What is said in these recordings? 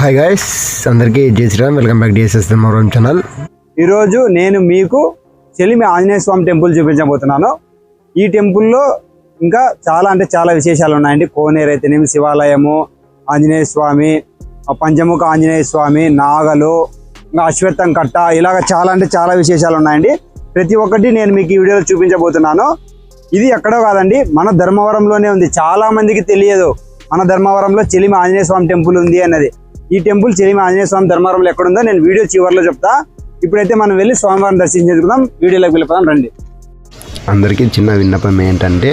Hi guys అందరికీ జై Shriram welcome back DSS Moram channel ఈరోజు నేను మీకు చెలిమి ఆంజనేయ స్వామి టెంపుల్ చూపించబోతున్నాను. ఈ టెంపుల్లో ఇంకా చాలా అంటే చాలా విశేషాలు ఉన్నాయండి. కోనేరు అయితేనేమి శివాలయము ఆంజనేయ స్వామి పంచముఖ ఆంజనేయ స్వామి నాగలు ఇంకా అశ్వత్థం కట్ట ఇలాగ చాలా అంటే చాలా విశేషాలు ఉన్నాయండి. ప్రతి ఒక్కటి నేను మీకు ఈ వీడియోలో చూపించబోతున్నాను. ఇది ఎక్కడో కాదండి మన ధర్మవరంలోనే ఉంది. చాలా మందికి తెలియదు మన ధర్మవరంలో చెలిమి ఆంజనేయ స్వామి టెంపుల్ ఉంది అన్నది. ఈ టెంపుల్ చెలిమి ఆంజనేయ స్వామి ధర్మవరంలో ఎక్కడుందో నేను వీడియో చివరిలో చెప్తా. ఇప్పుడైతే మనం వెళ్ళి స్వామివారిని దర్శించేసుకుందాం. వీడియోలోకి వెళ్ళిపోదాం రండి. అందరికీ చిన్న విన్నపం ఏంటంటే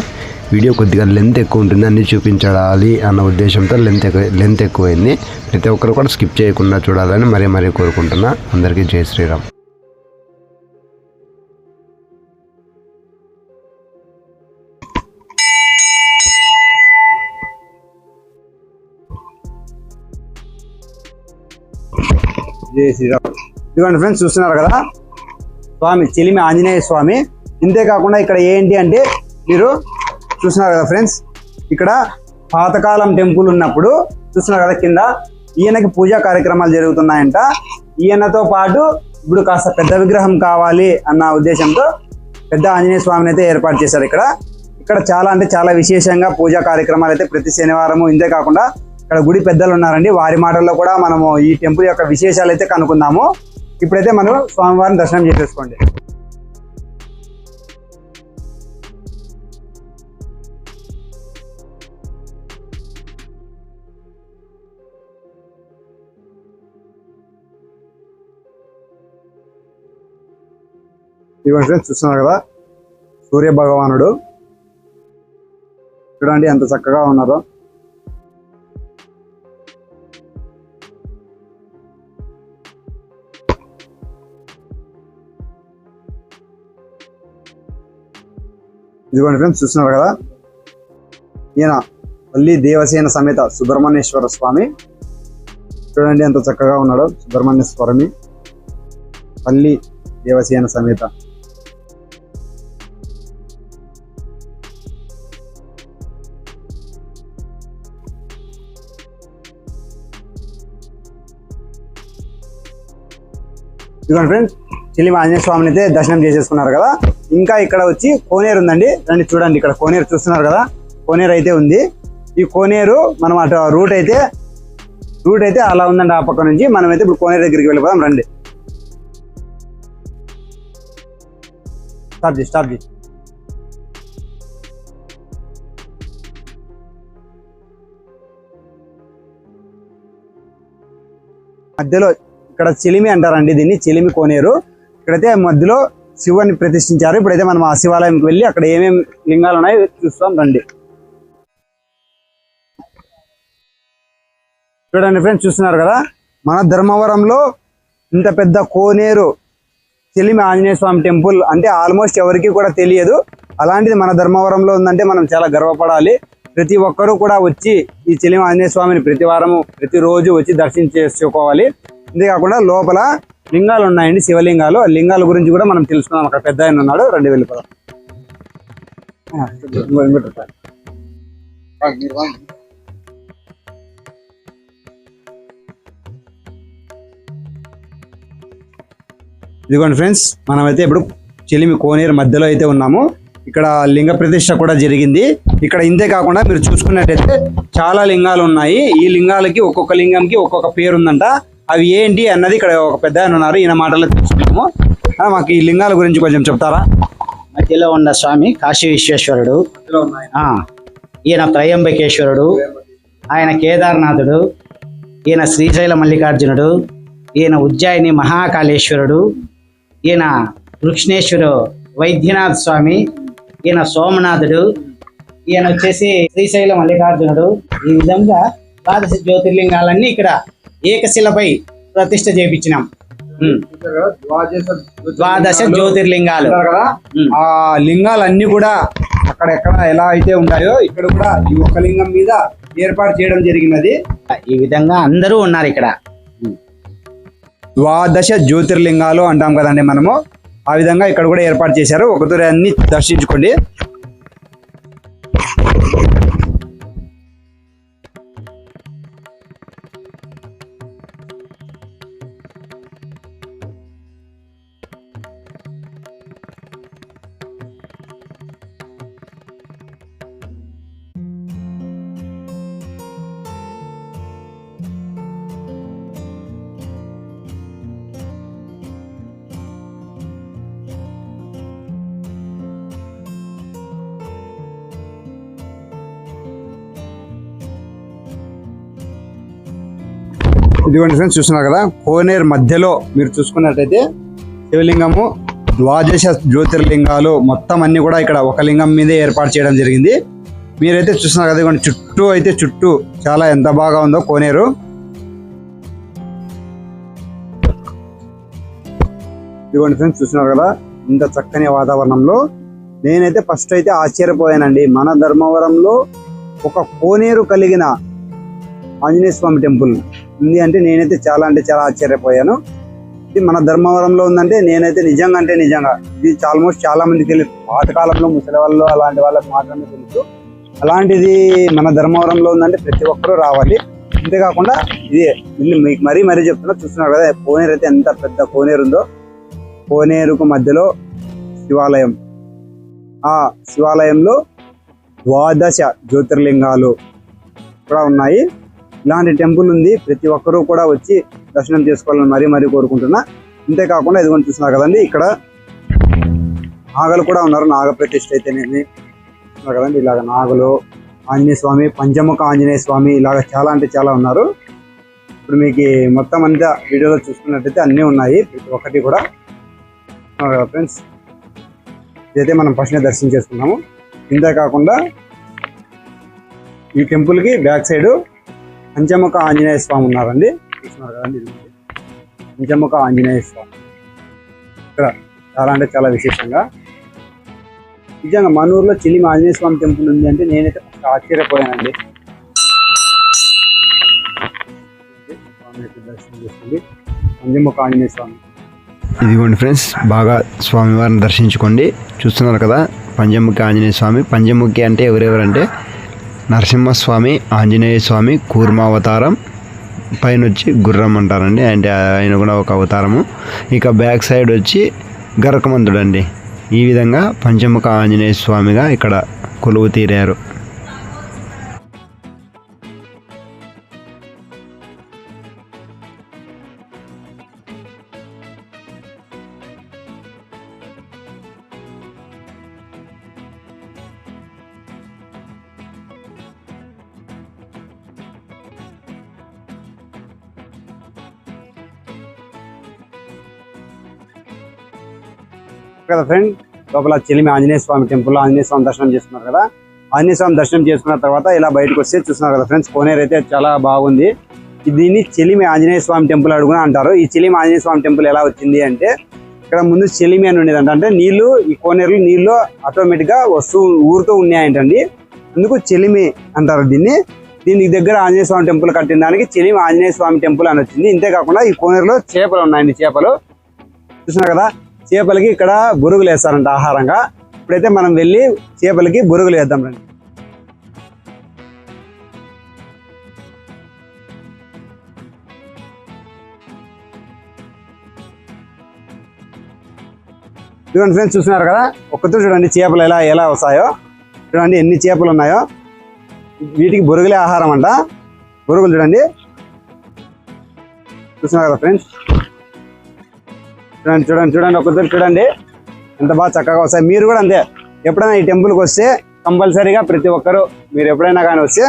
వీడియో కొద్దిగా లెంత్ ఎక్కువ ఉంటుంది అన్ని చూపించాలి అన్న ఉద్దేశంతో లెంత్ ఎక్కువ లెంత్ ఎక్కువైంది. ప్రతి ఒక్కరు కూడా స్కిప్ చేయకుండా చూడాలని మరీ మరీ కోరుకుంటున్నా. అందరికీ జై శ్రీరామ్. జై శ్రీరామ్. ఇదిగోండి ఫ్రెండ్స్ చూస్తున్నారు కదా? స్వామి చెలిమి ఆంజనేయ స్వామి. ఇంతే కాకుండా ఇక్కడ ఏంటి అంటే మీరు చూస్తున్నారు కదా ఫ్రెండ్స్ ఇక్కడ పాతకాలం టెంపుల్ ఉన్నప్పుడు చూస్తున్నారు కదా కింద ఈయనకి పూజా కార్యక్రమాలు జరుగుతున్నాయంట. ఈయనతో పాటు ఇప్పుడు కాస్త పెద్ద విగ్రహం కావాలి అన్న ఉద్దేశంతో పెద్ద ఆంజనేయ స్వామిని అయితే ఏర్పాటు చేశారు ఇక్కడ. ఇక్కడ చాలా అంటే చాలా విశేషంగా పూజా కార్యక్రమాలు అయితే ప్రతి శనివారము ఇంతే కాకుండా ఇక్కడ గుడి పెద్దలు ఉన్నారండి. వారి మాటల్లో కూడా మనము ఈ టెంపుల్ యొక్క విశేషాలు అయితే కనుక్కుందాము. ఇప్పుడైతే మనం స్వామివారిని దర్శనం చేసేసుకోండి. ఇదిగోండి ఫ్రెండ్స్ చూస్తున్నారు కదా? సూర్య భగవానుడు చూడండి ఎంత చక్కగా ఉన్నారో. ఇదిగోండి ఫ్రెండ్స్ చూస్తున్నారు కదా? ఈయన మళ్ళీ దేవసేన సమేత సుబ్రహ్మణ్యేశ్వర స్వామి. చూడండి ఎంత చక్కగా ఉన్నాడు సుబ్రహ్మణ్య స్వామి. పల్లి దేవసేన సమేత. ఇదిగోండి ఫ్రెండ్స్ చిల్లి ఆంజనేయ స్వామిని అయితే దర్శనం చేసేసుకున్నారు కదా? ఇంకా ఇక్కడ వచ్చి కోనేరు ఉందండి. రండి చూడండి ఇక్కడ కోనేరు చూస్తున్నారు కదా. కోనేరు అయితే ఉంది. ఈ కోనేరు మనం అటు రూట్ అయితే రూట్ అయితే అలా ఉందండి ఆ పక్క నుంచి. మనం అయితే ఇప్పుడు కోనేరు దగ్గరికి వెళ్ళిపోదాం రండి. స్టాప్ చేసి స్టాప్ చేసి మధ్యలో ఇక్కడ చిలిమి అంటారండి దీన్ని చిలిమి కోనేరు. ఇక్కడైతే మధ్యలో శివుని ప్రతిష్ఠించారు. ఇప్పుడైతే మనం ఆ శివాలయంకి వెళ్ళి అక్కడ ఏమేమి లింగాలు ఉన్నాయో చూస్తాం రండి. చూడండి ఫ్రెండ్స్ చూస్తున్నారు కదా? మన ధర్మవరంలో ఇంత పెద్ద కోనేరు చెలిమి ఆంజనేయ స్వామి టెంపుల్ అంటే ఆల్మోస్ట్ ఎవరికి కూడా తెలియదు. అలాంటిది మన ధర్మవరంలో ఉందంటే మనం చాలా గర్వపడాలి. ప్రతి ఒక్కరూ కూడా వచ్చి ఈ చెలిమి ఆంజనేయ స్వామిని ప్రతి వారము ప్రతిరోజు వచ్చి దర్శనం చేసుకోవాలి అంతేకాకుండా లోపల లింగాలు ఉన్నాయండి శివలింగాలు. ఆ లింగాల గురించి కూడా మనం తెలుసుకుందాం. అక్కడ పెద్ద ఆయన ఉన్నాడు రెండు వెళ్ళిపోదాం. ఆ, ఇదిగోండి ఫ్రెండ్స్ మనమైతే ఇప్పుడు చెలిమి కోనేరు మధ్యలో అయితే ఉన్నాము. ఇక్కడ లింగ ప్రతిష్ట కూడా జరిగింది. ఇక్కడ ఇంతే కాకుండా మీరు చూసుకున్నట్టయితే చాలా లింగాలు ఉన్నాయి. ఈ లింగాలకి ఒక్కొక్క లింగంకి ఒక్కొక్క పేరు ఉందంట అవి ఏంటి అన్నది ఇక్కడ ఒక పెద్ద ఆయన ఉన్నారు. ఈయన మాటల్లో తెలుసుకున్నాము మాకు ఈ లింగాల గురించి కొంచెం చెప్తారా? మధ్యలో ఉన్న స్వామి కాశీ విశ్వేశ్వరుడు. ఈయన త్రయంబకేశ్వరుడు. ఆయన కేదార్నాథుడు. ఈయన శ్రీశైల మల్లికార్జునుడు. ఈయన ఉజ్జాయిని మహాకాళేశ్వరుడు. ఈయన వృక్షణేశ్వరు వైద్యనాథ్ స్వామి. ఈయన సోమనాథుడు. ఈయన వచ్చేసి శ్రీశైల మల్లికార్జునుడు. ఈ విధంగా ద్వాదశ జ్యోతిర్లింగాలన్నీ ఇక్కడ ఏకశిలపై ప్రతిష్ఠ చేపించినాం. ద్వాదశ జ్యోతిర్లింగాలు. ఆ లింగాలన్నీ కూడా అక్కడ ఎక్కడ ఎలా అయితే ఉంటాయో ఇక్కడ కూడా ఈ ఒక్క లింగం మీద ఏర్పాటు చేయడం జరిగినది. ఈ విధంగా అందరూ ఉన్నారు ఇక్కడ. ద్వాదశ జ్యోతిర్లింగాలు అంటాం కదండి మనము. ఆ విధంగా ఇక్కడ కూడా ఏర్పాటు చేశారు. ఒకసారి అన్ని దర్శించుకోండి. ఇదిగోండి ఫ్రెండ్స్ చూస్తున్నారు కదా? కోనేరు మధ్యలో మీరు చూసుకున్నట్టయితే శివలింగము ద్వాదశ జ్యోతిర్లింగాలు మొత్తం అన్ని కూడా ఇక్కడ ఒక లింగం మీదే ఏర్పాటు చేయడం జరిగింది. మీరైతే చూస్తున్నారు కదా ఇదిగోండి చుట్టూ అయితే చుట్టూ చాలా ఎంత బాగా ఉందో కోనేరు. ఇదిగోండి ఫ్రెండ్స్ చూస్తున్నారు కదా? ఇంత చక్కని వాతావరణంలో నేనైతే ఫస్ట్ అయితే ఆశ్చర్యపోయానండి. మన ధర్మవరంలో ఒక కోనేరు కలిగిన ఆంజనేయ స్వామి టెంపుల్. ఉంది అంటే నేనైతే చాలా అంటే చాలా ఆశ్చర్యపోయాను. ఇది మన ధర్మవరంలో ఉందంటే నేనైతే నిజంగా అంటే నిజంగా. ఇది ఆల్మోస్ట్ చాలా మందికి తెలియదు పాతకాలంలో ముసలి వాళ్ళు అలాంటి వాళ్ళకి మాత్రమే తెలుసు. అలాంటిది మన ధర్మవరంలో ఉందంటే ప్రతి ఒక్కరూ రావాలి. అంతేకాకుండా ఇది మీకు మరీ మరీ చెప్తున్నా చూస్తున్నారు కదా కోనేరు అయితే ఎంత పెద్ద కోనేరు ఉందో. కోనేరుకు మధ్యలో శివాలయం. ఆ శివాలయంలో ద్వాదశ జ్యోతిర్లింగాలు కూడా ఉన్నాయి. ఇలాంటి టెంపుల్ ఉంది. ప్రతి ఒక్కరూ కూడా వచ్చి దర్శనం చేసుకోవాలని మరీ మరీ కోరుకుంటున్నా. అంతేకాకుండా ఇదిగోండి చూసినా కదండి ఇక్కడ నాగలు కూడా ఉన్నారు. నాగ ప్రతిష్ట అయితేనేమి కదండి. ఇలాగ నాగులు ఆంజనేయ స్వామి పంచముఖ ఆంజనేయ స్వామి ఇలాగ చాలా అంటే చాలా ఉన్నారు. ఇప్పుడు మీకు మొత్తం అంతా వీడియోలో చూసుకున్నట్టయితే అన్నీ ఉన్నాయి. ప్రతి ఒక్కటి కూడా ఫ్రెండ్స్. ఇదైతే మనం ఫస్ట్నే దర్శనం చేసుకున్నాము. ఇంతే కాకుండా ఈ టెంపుల్కి బ్యాక్ సైడ్ పంచముఖ ఆంజనేయ స్వామి ఉన్నారండి. చూస్తున్నారు కదండి పంచముఖ ఆంజనేయ స్వామి. ఇక్కడ చాలా అంటే చాలా విశేషంగా. నిజంగా మన ఊర్లో చిలిమి ఆంజనేయ స్వామి టెంపుల్ ఉంది అంటే నేనైతే ఆశ్చర్యపోయానండి. దర్శనం చేసుకోండి. పంచముఖ ఆంజనేయ స్వామి. ఇదిగోండి ఫ్రెండ్స్ బాగా స్వామివారిని దర్శించుకోండి. చూస్తున్నారు కదా పంచముఖి ఆంజనేయ స్వామి. పంచముఖి అంటే ఎవరెవరంటే నరసింహస్వామి ఆంజనేయ స్వామి కూర్మావతారం పైన వచ్చి గుర్రం అంటారండి. అంటే ఆయన కూడా ఒక అవతారము. ఇక బ్యాక్ సైడ్ వచ్చి గరకమంతుడు అండి ఈ విధంగా పంచముఖ ఆంజనేయ స్వామిగా ఇక్కడ కొలువు తీరారు. కదా ఫ్రెండ్ లోపల చెలిమి ఆంజనేయ స్వామి టెంపుల్ ఆంజనేయ స్వామి దర్శనం చేసుకున్నారు కదా. ఆంజనేయ స్వామి దర్శనం చేసుకున్న తర్వాత ఇలా బయటకు వస్తే చూస్తున్నారు కదా ఫ్రెండ్స్ కోనేరు అయితే చాలా బాగుంది. దీన్ని చెలిమి ఆంజనేయ స్వామి టెంపుల్ అడుగున అంటారు. ఈ చెలిమి ఆంజనేయ స్వామి టెంపుల్ ఎలా వచ్చింది అంటే ఇక్కడ ముందు చెలిమి అని ఉండేదంట. అంటే నీళ్ళు ఈ కోనేరులు నీళ్ళు ఆటోమేటిక్గా వస్తూ ఊరుతూ ఉన్నాయంటండి. అందుకు చెలిమి అంటారు దీన్ని. దీనికి దగ్గర ఆంజనేయ స్వామి టెంపుల్ కట్టిన దానికి చెలిమి ఆంజనేయ స్వామి టెంపుల్ అని వచ్చింది. ఇంతేకాకుండా ఈ కోనేరులో చేపలు ఉన్నాయండి చేపలు. చూసినా కదా? చేపలకి ఇక్కడ బురుగులు వేస్తారంట ఆహారంగా. ఇప్పుడైతే మనం వెళ్ళి చేపలకి బురుగులు వేద్దాం రండి. చూడండి ఫ్రెండ్స్ చూస్తున్నారు కదా? ఒక్కతో చూడండి చేపలు ఎలా ఎలా వస్తాయో. చూడండి ఎన్ని చేపలు ఉన్నాయో. వీటికి బురుగులే ఆహారం అంట. బురుగులు చూడండి. చూస్తున్నారు కదా ఫ్రెండ్స్? చూడండి చూడండి చూడండి ఒక్కసారి చూడండి. ఎంత బాగా చక్కగా వస్తాయి. మీరు కూడా అంతే. ఎప్పుడైనా ఈ టెంపుల్కి వస్తే కంపల్సరీగా ప్రతి ఒక్కరు మీరు ఎప్పుడైనా కానీ వస్తే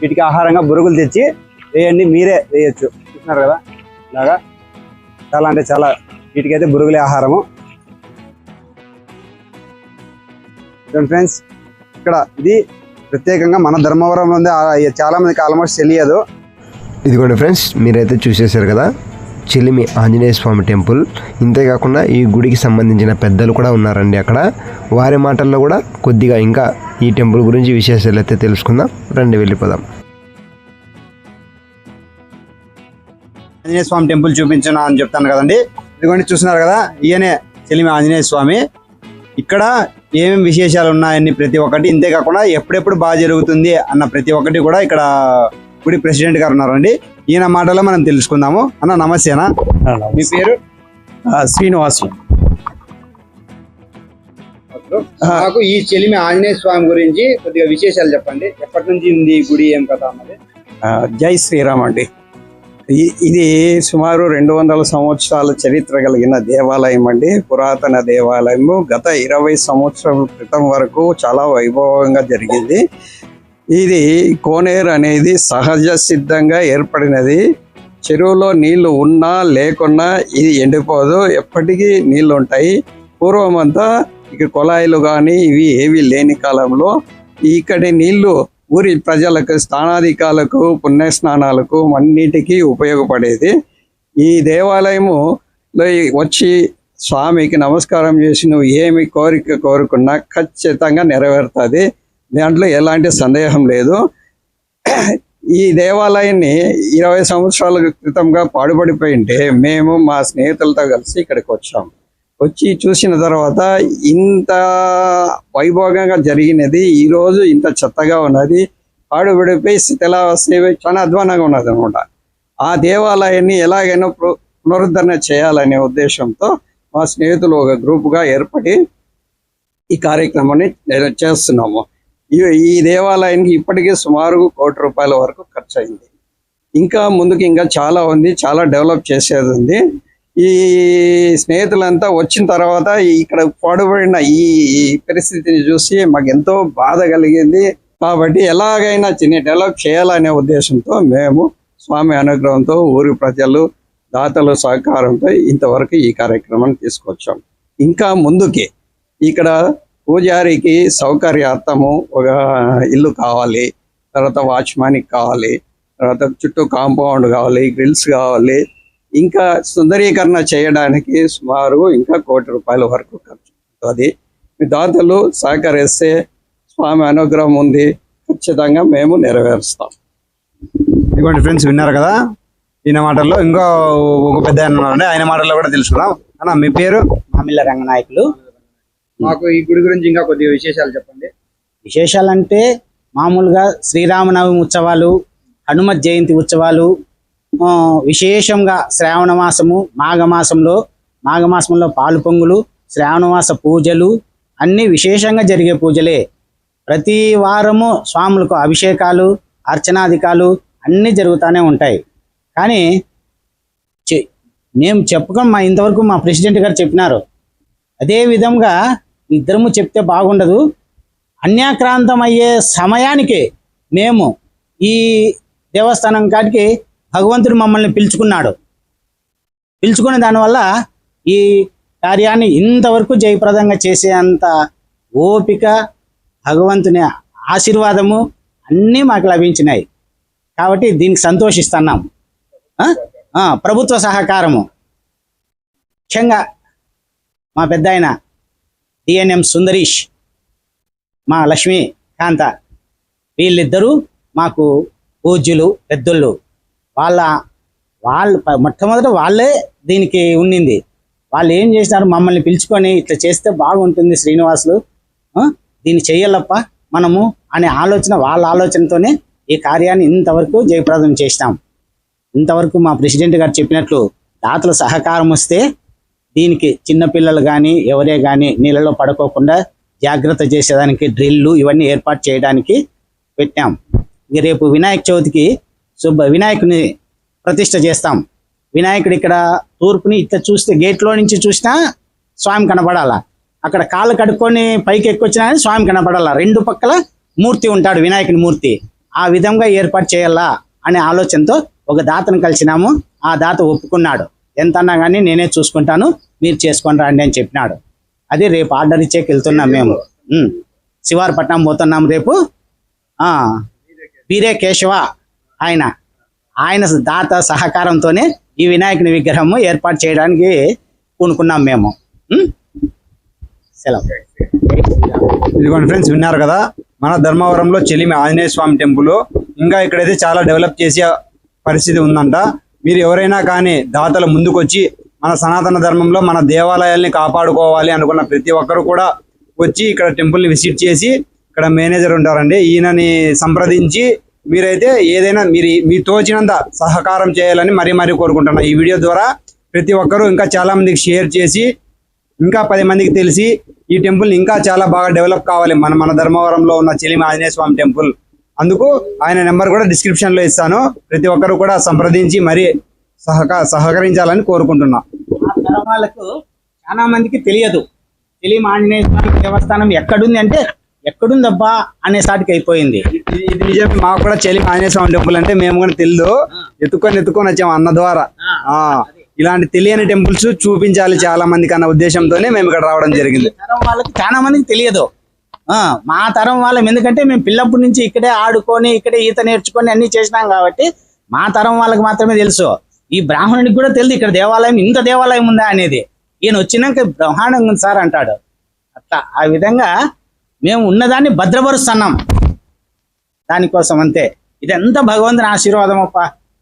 వీటికి ఆహారంగా బురుగులు తెచ్చి వేయండి మీరే వేయచ్చు. చూస్తున్నారు కదా? ఇలాగా చాలా అంటే చాలా వీటికైతే బురుగులే ఆహారము. ఫ్రెండ్స్ ఇక్కడ ఇది ప్రత్యేకంగా మన ధర్మవరంలో ఉంది. చాలామందికి చాలా ఆల్మోస్ట్ తెలియదు. ఇదిగోండి ఫ్రెండ్స్ మీరైతే చూసేశారు కదా? చిలిమి ఆంజనేయ స్వామి టెంపుల్. ఇంతేకాకుండా ఈ గుడికి సంబంధించిన పెద్దలు కూడా ఉన్నారండి అక్కడ. వారి మాటల్లో కూడా కొద్దిగా ఇంకా ఈ టెంపుల్ గురించి విశేషాలు అయితే తెలుసుకుందాం. రండి వెళ్ళిపోదాం. ఆంజనేయ స్వామి టెంపుల్ చూపించిన అని చెప్తాను కదండి. ఇదిగోండి చూస్తున్నారు కదా ఈయనే చెలిమి ఆంజనేయ స్వామి. ఇక్కడ ఏమేమి విశేషాలు ఉన్నాయని ప్రతి ఒక్కటి ఇంతే కాకుండా ఎప్పుడెప్పుడు బాగా జరుగుతుంది అన్న ప్రతి ఒక్కటి కూడా ఇక్కడ గుడి ప్రెసిడెంట్ గారు ఉన్నారండి. ఈయన మాటలో మనం తెలుసుకుందాము. అన్న నమస్తేనా? మీ పేరు? శ్రీనివాసు. నాకు ఈ చెలిమి ఆంజనేయ స్వామి గురించి కొద్దిగా విశేషాలు చెప్పండి. ఎప్పటి నుంచి ఉంది గుడి ఏం కథ అన్నది? జై శ్రీరామ్ అండి. ఇది సుమారు రెండు వందల సంవత్సరాల చరిత్ర కలిగిన దేవాలయం అండి. పురాతన దేవాలయము గత ఇరవై సంవత్సరాల క్రితం వరకు చాలా వైభవంగా జరిగింది. ఇది కోనేరు అనేది సహజ సిద్ధంగా ఏర్పడినది. చెరువులో నీళ్ళు ఉన్నా లేకున్నా ఇది ఎండిపోదు. ఎప్పటికీ నీళ్ళు ఉంటాయి పూర్వం అంతా ఇక కుళాయిలు కానీ ఇవి ఏవి లేని కాలంలో ఇక్కడి నీళ్ళు ఊరి ప్రజలకు స్నానాధికాలకు పుణ్యస్నానాలకు అన్నిటికీ ఉపయోగపడేది. ఈ దేవాలయము వచ్చి స్వామికి నమస్కారం చేసి నువ్వు ఏమి కోరిక కోరుకున్నా ఖచ్చితంగా నెరవేరుతుంది. దాంట్లో ఎలాంటి సందేహం లేదు. ఈ దేవాలయాన్ని ఇరవై సంవత్సరాల క్రితంగా పాడుపడిపోయింటే మేము మా స్నేహితులతో కలిసి ఇక్కడికి వచ్చాము వచ్చి చూసిన తర్వాత ఇంత వైభోగంగా జరిగినది ఈరోజు ఇంత చెత్తగా ఉన్నది పాడుపడిపోయి శిథిలావస్థ చాలా అధ్వానంగా ఉన్నది అనమాట. ఆ దేవాలయాన్ని ఎలాగైనా పు- పునరుద్ధరణ చేయాలనే ఉద్దేశంతో మా స్నేహితులు ఒక గ్రూపుగా ఏర్పడి ఈ కార్యక్రమాన్ని చేస్తున్నాము. ఈ ఈ దేవాలయానికి ఇప్పటికే సుమారు కోటి రూపాయల వరకు ఖర్చు అయింది ఇంకా ముందుకు ఇంకా చాలా ఉంది చాలా డెవలప్ చేసేది ఉంది. ఈ స్నేహితులంతా వచ్చిన తర్వాత ఇక్కడ పాడుబడిన ఈ ఈ పరిస్థితిని చూసి మాకు ఎంతో బాధ కలిగింది. కాబట్టి ఎలాగైనా చిన్న డెవలప్ చేయాలనే ఉద్దేశంతో మేము స్వామి అనుగ్రహంతో ఊరి ప్రజలు దాతల సహకారంతో ఇంతవరకు ఈ కార్యక్రమాన్ని తీసుకొచ్చాం. ఇంకా ముందుకి ఇక్కడ పూజారికి సౌకర్యార్థము ఒక ఇల్లు కావాలి తర్వాత వాచ్మాన్కి కావాలి తర్వాత చుట్టూ కాంపౌండ్ కావాలి గ్రిల్స్ కావాలి ఇంకా సుందరీకరణ చేయడానికి సుమారు ఇంకా కోటి రూపాయల వరకు ఖర్చు అవుతుంది. మీ దాతలు సహకరిస్తే స్వామి అనుగ్రహం ఉంది ఖచ్చితంగా మేము నెరవేరుస్తాం. ఇదిగోండి ఫ్రెండ్స్ విన్నారు కదా? ఈయన మాటల్లో ఇంకో ఒక పెద్ద ఆయన మాటల్లో కూడా తెలుసుకుందాం. అన్న మీ పేరు? మామిళ్ళ రంగనాయకులు. మాకు ఈ గుడి గురించి ఇంకా కొద్దిగా విశేషాలు చెప్పండి. విశేషాలంటే మామూలుగా శ్రీరామనవమి ఉత్సవాలు హనుమత్ జయంతి ఉత్సవాలు విశేషంగా శ్రావణ మాసము మాఘమాసంలో మాఘమాసంలో పాలు పొంగులు శ్రావణమాస పూజలు అన్నీ విశేషంగా జరిగే పూజలే. ప్రతి వారము స్వాములకు అభిషేకాలు అర్చనాధికాలు అన్నీ జరుగుతూనే ఉంటాయి. కానీ చె- మేము చెప్పుకోం మా ఇంతవరకు మా ప్రెసిడెంట్ గారు చెప్పినారు. అదే విధంగా ఇద్దరము చెప్తే బాగుండదు. అన్యాక్రాంతం అయ్యే సమయానికి మేము ఈ దేవస్థానం కాడికి భగవంతుడు మమ్మల్ని పిలుచుకున్నాడు. పిలుచుకున్న దానివల్ల ఈ కార్యాన్ని ఇంతవరకు జయప్రదంగా చేసే అంత ఓపిక భగవంతుని ఆశీర్వాదము అన్నీ మాకు లభించినాయి. కాబట్టి దీనికి సంతోషిస్తున్నాం. ప్రభుత్వ సహకారము. ముఖ్యంగా మా పెద్ద ఆయన డిఎన్ఎం సుందరీష్ మా లక్ష్మీ కాంత. వీళ్ళిద్దరూ మాకు పూజ్యులు పెద్దోళ్ళు. వాళ్ళ వాళ్ళు మొట్టమొదట వాళ్ళే దీనికి ఉండింది. వాళ్ళు ఏం చేసినారు మమ్మల్ని పిలుచుకొని ఇట్లా చేస్తే బాగుంటుంది శ్రీనివాసులు. దీన్ని చెయ్యాలప్ప మనము అనే ఆలోచన వాళ్ళ ఆలోచనతోనే ఈ కార్యాన్ని ఇంతవరకు జయప్రదం చేసినాం. ఇంతవరకు మా ప్రెసిడెంట్ గారు చెప్పినట్లు దాతల సహకారం వస్తే దీనికి చిన్నపిల్లలు కానీ ఎవరే కానీ నీళ్ళలో పడుకోకుండా జాగ్రత్త చేసేదానికి డ్రిల్లు ఇవన్నీ ఏర్పాటు చేయడానికి పెట్టాం. ఇక రేపు వినాయక చవితికి శుభ వినాయకుని ప్రతిష్ట చేస్తాం. వినాయకుడు ఇక్కడ తూర్పుని ఇట్లా చూస్తే గేట్లో నుంచి చూసినా స్వామి కనపడాలా. అక్కడ కాళ్ళు కడుక్కొని పైకి ఎక్కొచ్చినా కానీ స్వామి కనపడాలా. రెండు పక్కల మూర్తి ఉంటాడు వినాయకుని మూర్తి. ఆ విధంగా ఏర్పాటు చేయాలా అనే ఆలోచనతో ఒక దాతను కలిసినాము. ఆ దాత ఒప్పుకున్నాడు. ఎంత అన్నా కానీ నేనే చూసుకుంటాను మీరు చేసుకొని రండి అని చెప్పినాడు. అది రేపు ఆర్డర్ ఇచ్చేకి వెళ్తున్నాం మేము. శివారపట్నం పోతున్నాం రేపు. ఆ. వీరే కేశవ ఆయన. ఆయన దాత సహకారంతోనే ఈ వినాయకుని విగ్రహము ఏర్పాటు చేయడానికి పూనుకున్నాం మేము? సెలవు. ఇదిగోండి ఫ్రెండ్స్ విన్నారు కదా? మన ధర్మవరంలో చెలిమి ఆంజనేయ స్వామి టెంపుల్. ఇంకా ఇక్కడైతే చాలా డెవలప్ చేసే పరిస్థితి ఉందంట. మీరు ఎవరైనా కానీ దాతలు ముందుకొచ్చి మన సనాతన ధర్మంలో మన దేవాలయాల్ని కాపాడుకోవాలి అనుకున్న ప్రతి ఒక్కరు కూడా వచ్చి ఇక్కడ టెంపుల్ని విజిట్ చేసి ఇక్కడ మేనేజర్ ఉంటారండి. ఈయనని సంప్రదించి మీరైతే ఏదైనా మీరు మీ తోచినంత సహకారం చేయాలని మరీ మరీ కోరుకుంటున్నా. ఈ వీడియో ద్వారా ప్రతి ఒక్కరూ ఇంకా చాలామందికి షేర్ చేసి ఇంకా పది మందికి తెలిసి ఈ టెంపుల్ ఇంకా చాలా బాగా డెవలప్ కావాలి. మన మన ధర్మవరంలో ఉన్న చెలిమి ఆంజనేయ స్వామి టెంపుల్. అందుకు ఆయన నెంబర్ కూడా డిస్క్రిప్షన్లో ఇస్తాను. ప్రతి ఒక్కరు కూడా సంప్రదించి మరి సహక సహకరించాలని కోరుకుంటున్నా. వాళ్ళకు చాలా మందికి తెలియదు. తెలియ ఆంజనేయ స్వామి దేవస్థానం ఎక్కడుంది అంటే ఎక్కడుందబ్బా అనే సాటికి అయిపోయింది. ఇది నిజమే. మాకు కూడా చెలి ఆంజనేయ స్వామి టెంపుల్ అంటే మేము కూడా తెలియదు ఎత్తుకొని ఎత్తుకొని వచ్చాము అన్న ద్వారా. ఆ ఇలాంటి తెలియని టెంపుల్స్ చూపించాలి చాలా మందికి అన్న ఉద్దేశంతోనే మేము ఇక్కడ రావడం జరిగింది. వాళ్ళకి చాలా మందికి తెలియదు. మా తరం వాళ్ళం. ఎందుకంటే మేము పిల్లప్పటి నుంచి ఇక్కడే ఆడుకొని ఇక్కడే ఈత నేర్చుకొని అన్ని చేసినాం కాబట్టి మా తరం వాళ్ళకి మాత్రమే తెలుసు. ఈ బ్రాహ్మణుడికి కూడా తెలియదు ఇక్కడ దేవాలయం ఇంత దేవాలయం ఉందా అనేది. ఈయన వచ్చినాక బ్రహ్మాండంగా ఉంది సార్ అంటాడు. అట్లా ఆ విధంగా మేము ఉన్నదాన్ని భద్రపరుస్తున్నాం. దానికోసం అంతే. ఇదంతా భగవంతుని ఆశీర్వాదం అప్ప.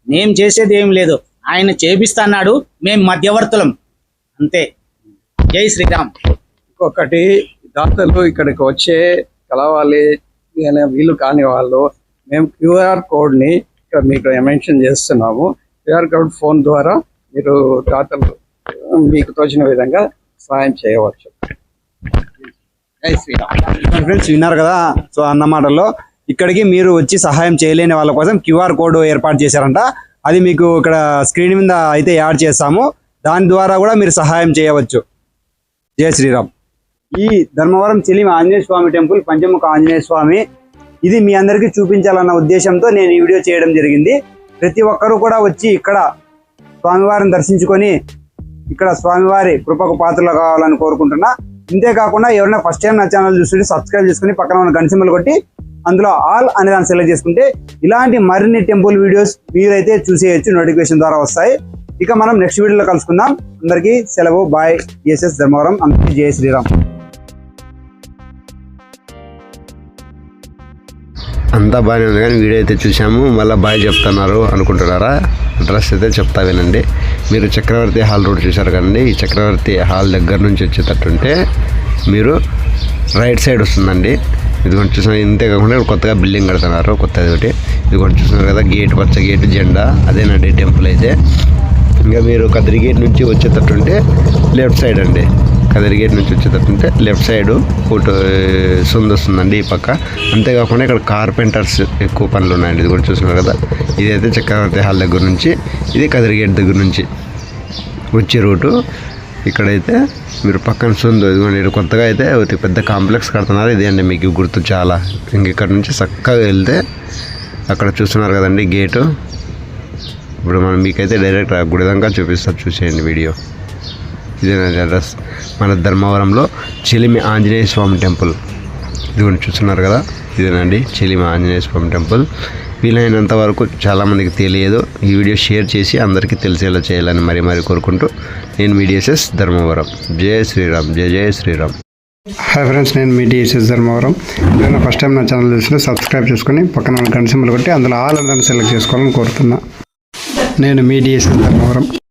మేం చేసేది ఏం లేదు. ఆయన చేపిస్తాన్నాడు. మేము మధ్యవర్తులం. అంతే. జై శ్రీరామ్. ఇంకొకటి దాతలు ఇక్కడికి వచ్చే కలవాలి అనే వీలు కాని వాళ్ళు మేము క్యూఆర్ కోడ్ని ఇక్కడ మీకు మెన్షన్ చేస్తున్నాము. క్యూఆర్ కోడ్ ఫోన్ ద్వారా మీరు దాతలు మీకు తోచిన విధంగా సహాయం చేయవచ్చు. శ్రీరామ్. ఫ్రెండ్స్ విన్నారు కదా సో అన్నమాటలో ఇక్కడికి మీరు వచ్చి సహాయం చేయలేని వాళ్ళ కోసం క్యూఆర్ కోడ్ ఏర్పాటు చేశారంట. అది మీకు ఇక్కడ స్క్రీన్ మీద అయితే యాడ్ చేస్తాము. దాని ద్వారా కూడా మీరు సహాయం చేయవచ్చు. జయ శ్రీరామ్. ఈ ధర్మవరం చెలిమి ఆంజనేయ స్వామి టెంపుల్ పంచముఖ ఆంజనేయ స్వామి. ఇది మీ అందరికీ చూపించాలన్న ఉద్దేశంతో నేను ఈ వీడియో చేయడం జరిగింది. ప్రతి ఒక్కరూ కూడా వచ్చి ఇక్కడ స్వామివారిని దర్శించుకొని ఇక్కడ స్వామివారి కృపకు పాత్రలు కావాలని కోరుకుంటున్నా. ఇంతే కాకుండా ఎవరైనా ఫస్ట్ టైం నా ఛానల్ చూస్తుంటే సబ్స్క్రైబ్ చేసుకుని పక్కన ఉన్న గంట కొట్టి అందులో ఆల్ అనే దాన్ని సెలెక్ట్ చేసుకుంటే ఇలాంటి మరిన్ని టెంపుల్ వీడియోస్ మీరైతే చూసేయచ్చు నోటిఫికేషన్ ద్వారా వస్తాయి. ఇక మనం నెక్స్ట్ వీడియోలో కలుసుకుందాం. అందరికీ సెలవు. Bye SS Dharmavaram. అందరికీ జయ శ్రీరామ్. అంతా బాగానే ఉంది కానీ వీడియో అయితే చూసాము. మళ్ళీ బాయ్ చెప్తున్నారు అనుకుంటున్నారా? అడ్రస్ అయితే చెప్తా వినండి. మీరు చక్రవర్తి హాల్ రోడ్ చూశారు కదండి. ఈ చక్రవర్తి హాల్ దగ్గర నుంచి వచ్చేటట్టుంటే మీరు రైట్ సైడ్ వస్తుందండి. ఇదిగోండి చూసిన ఇంతే కాకుండా కొత్తగా బిల్డింగ్ కడుతున్నారు. కొత్తది ఒకటి. ఇదిగోండి చూస్తున్నారు కదా గేట్ పచ్చ గేట్ జెండా. అదేనండి టెంపుల్ అయితే. ఇంకా మీరు కదిరి గేట్ నుంచి వచ్చేటట్టుంటే లెఫ్ట్ సైడ్ అండి. కదిరిగేట్ నుంచి వచ్చేటట్టుంటే లెఫ్ట్ సైడ్ ఫోటో సుంద వస్తుందండి ఈ పక్క. అంతేకాకుండా ఇక్కడ కార్పెంటర్స్ ఎక్కువ పనులు ఉన్నాయండి ఇది కూడా చూసినారు కదా. ఇదైతే చక్రవర్తి హాల్ దగ్గర నుంచి ఇది కదిరిగేట్ దగ్గర నుంచి వచ్చే రూటు. ఇక్కడైతే మీరు పక్కన సుందో ఇదిగోండి ఇక్కడ కొత్తగా అయితే పెద్ద కాంప్లెక్స్ కడుతున్నారు. ఇది అండి మీకు గుర్తు చాలా. ఇంక ఇక్కడ నుంచి చక్కగా వెళ్తే అక్కడ చూస్తున్నారు కదండి గేటు. ఇప్పుడు మనం మీకైతే డైరెక్ట్ ఆ గుడి చూపిస్తారు చూసేయండి వీడియో. ఇదేనండి అడ్రస్ మన ధర్మవరంలో చెలిమి ఆంజనేయ స్వామి టెంపుల్. ఇదిగోండి చూస్తున్నారు కదా? ఇదేనండి చెలిమి ఆంజనేయ స్వామి టెంపుల్. వీలైనంత వరకు చాలామందికి తెలియదు. ఈ వీడియో షేర్ చేసి అందరికీ తెలిసేలా చేయాలని మరీ మరి కోరుకుంటూ నేను మీ డిఎస్ఎస్ ధర్మవరం. జయ శ్రీరామ్ జయ జయ శ్రీరామ్. హాయ్ ఫ్రెండ్స్ నేను మీ టీఎస్ఎస్ ధర్మవరం. నేను ఫస్ట్ టైం నా ఛానల్ చూసిన సబ్స్క్రైబ్ చేసుకొని పక్కన గంట సింబల్ కొట్టి అందులో ఆల్ అందరిని సెలెక్ట్ చేసుకోవాలని కోరుతున్నా. నేను మీ డిఎస్ఎస్ ధర్మవరం.